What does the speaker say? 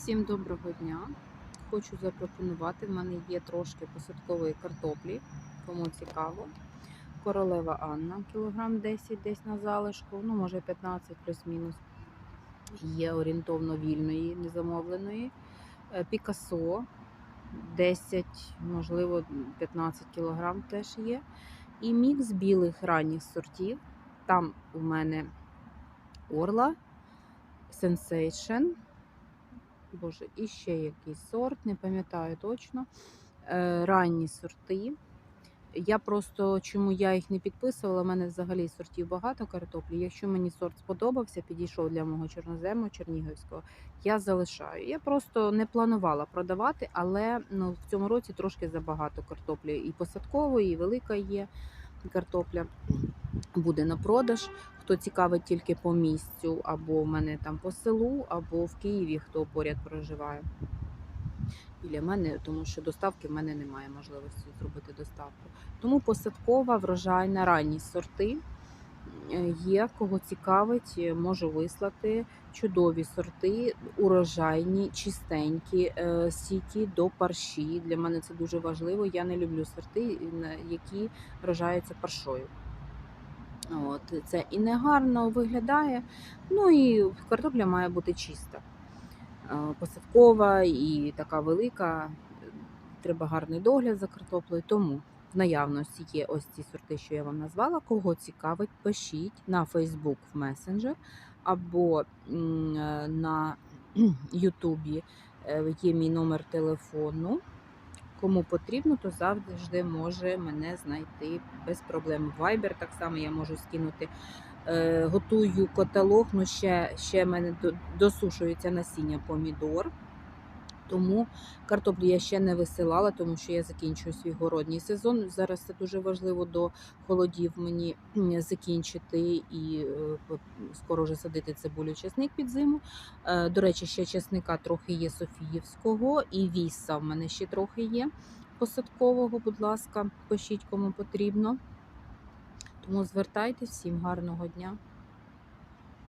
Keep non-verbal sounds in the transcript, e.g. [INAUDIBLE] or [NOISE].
Всім доброго дня. Хочу запропонувати. В мене є трошки посадкової картоплі, кому цікаво. Королева Анна, кілограм 10 десь на залишку, ну може 15 плюс-мінус. Є орієнтовно вільної, незамовленої. Е, Пікасо 10, можливо, 15 кілограм теж є. І мікс білих ранніх сортів. Там у мене Орла, Sensation. Боже, і ще якийсь сорт, не пам'ятаю точно. Е, ранні сорти. Я просто чому я їх не підписувала, у мене взагалі сортів багато картоплі. Якщо мені сорт сподобався, підійшов для мого чорнозему Чернігівського, я залишаю. Я просто не планувала продавати, але ну, в цьому році трошки забагато картоплі. І посадкової, і велика є картопля. Буде на продаж. Хто цікавить тільки по місцю, або в мене там по селу, або в Києві, хто поряд проживає. Біля мене, тому що доставки в мене немає можливості зробити доставку. Тому посадкова, врожайна, ранні сорти є. Кого цікавить, е, можу вислати. Чудові сорти, урожайні, чистенькі, е, стійкі до парші. Для мене це дуже важливо. Я не люблю сорти, які вражаються паршою. От, це і не гарно виглядає. Ну і картопля має бути чиста. Е, Посадкова і така велика. Треба гарний догляд за картоплею. Тому в наявності є ось ці сорти, що я вам назвала. Кого цікавить, пишіть на Facebook в месенджер або е, на [CLEARS THROAT] Ютубі е, є мій номер телефону. Кому потрібно, то завжди може мене знайти без проблем. Viber так само я можу скинути. Е, готую каталог, ну ще, ще мене досушується насіння помідор. Тому картоплю я ще не висилала, тому що я закінчую свій городній сезон. Зараз це дуже важливо до холодів мені закінчити і е, скоро вже садити цибулю чесник під зиму. Е, До речі, ще чесника трохи є Софіївського і віса в мене ще трохи є посадкового. Будь ласка, пишіть кому потрібно. Тому звертайтесь, всім гарного дня.